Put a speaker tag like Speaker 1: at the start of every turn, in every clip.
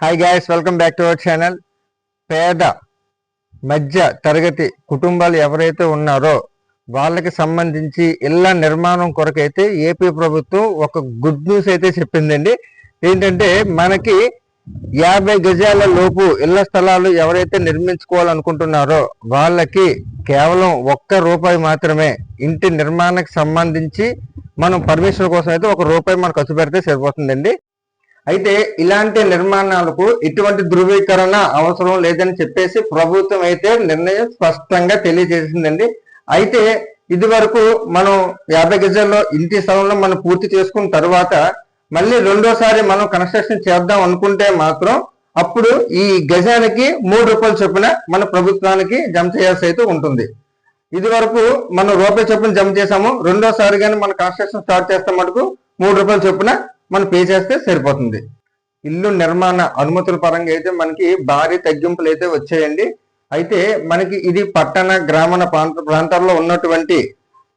Speaker 1: Hi guys welcome back to our channel పేద మధ్య తరగతి కుటుంబాలు ఎవరైతే ఉన్నారో వాళ్ళకి సంబంధించి ఇళ్ళ నిర్మాణం కొరకైతే ఏపీ ప్రభుత్వం ఒక గుడ్ న్యూస్ అయితే చెప్పిందండి. ఏంటంటే మనకి యాభై గజాల లోపు ఇళ్ళ స్థలాలు ఎవరైతే నిర్మించుకోవాలనుకుంటున్నారో వాళ్ళకి కేవలం ఒక్క రూపాయి మాత్రమే ఇంటి నిర్మాణానికి సంబంధించి మనం పర్మిషన్ కోసం అయితే ఒక రూపాయి మనం ఖర్చు పెడితే సరిపోతుందండి. అయితే ఇలాంటి నిర్మాణాలకు ఎటువంటి ధృవీకరణ అవసరం లేదని చెప్పేసి ప్రభుత్వం అయితే నిర్ణయం స్పష్టంగా తెలియజేసిందండి. అయితే ఇది వరకు మనం యాభై గజాల్లో ఇంటి స్థలంలో మనం పూర్తి చేసుకున్న తర్వాత మళ్ళీ రెండోసారి మనం కన్స్ట్రక్షన్ చేద్దాం అనుకుంటే మాత్రం అప్పుడు ఈ గజానికి మూడు రూపాయలు చొప్పున మన ప్రభుత్వానికి జమ చేయాల్సి అయితే ఉంటుంది. ఇది వరకు మనం రూపాయి చొప్పున జమ చేసాము రెండోసారి కానీ మన కన్స్ట్రక్షన్ స్టార్ట్ చేస్తాం మటుకు మూడు రూపాయలు చొప్పున మనం పే చేస్తే సరిపోతుంది. ఇల్లు నిర్మాణ అనుమతుల పరంగా అయితే మనకి భారీ తగ్గింపులు అయితే వచ్చాయండి. అయితే మనకి ఇది పట్టణ గ్రామీణ ప్రాంత ప్రాంతాల్లో ఉన్నటువంటి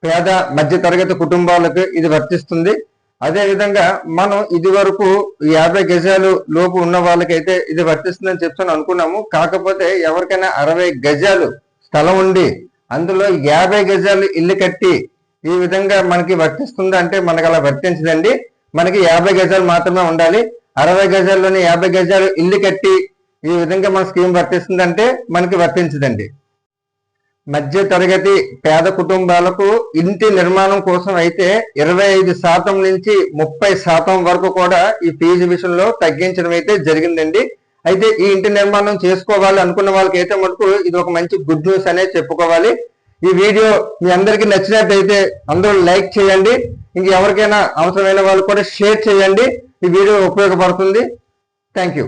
Speaker 1: పేద మధ్య తరగతి కుటుంబాలకు ఇది వర్తిస్తుంది. అదేవిధంగా మనం ఇది వరకు యాభై గజాలు లోపు ఉన్న వాళ్ళకైతే ఇది వర్తిస్తుందని చెప్తాను అనుకున్నాము. కాకపోతే ఎవరికైనా అరవై గజాలు స్థలం ఉండి అందులో యాభై గజాలు ఇల్లు కట్టి ఈ విధంగా మనకి వర్తిస్తుంది అంటే మనకు అలా వర్తించదండి. మనకి యాభై గజాలు మాత్రమే ఉండాలి. అరవై గజాల్లోని యాభై గజాలు ఇల్లు కట్టి ఈ విధంగా మన స్కీమ్ వర్తిస్తుందంటే మనకి వర్తించదండి. మధ్య తరగతి పేద కుటుంబాలకు ఇంటి నిర్మాణం కోసం అయితే ఇరవై ఐదు శాతం నుంచి ముప్పై శాతం వరకు కూడా ఈ ఫీజు విషయంలో తగ్గించడం అయితే జరిగిందండి. అయితే ఈ ఇంటి నిర్మాణం చేసుకోవాలి అనుకున్న వాళ్ళకి అయితే మటుకు ఇది ఒక మంచి గుడ్ న్యూస్ అనేది చెప్పుకోవాలి. ఈ వీడియో మీ అందరికీ నచ్చినట్టయితే అందరూ లైక్ చేయండి. ఇంక ఎవరికైనా అవసరమైన వాళ్ళు కూడా షేర్ చేయండి. ఈ వీడియో ఉపయోగపడుతుంది. Thank you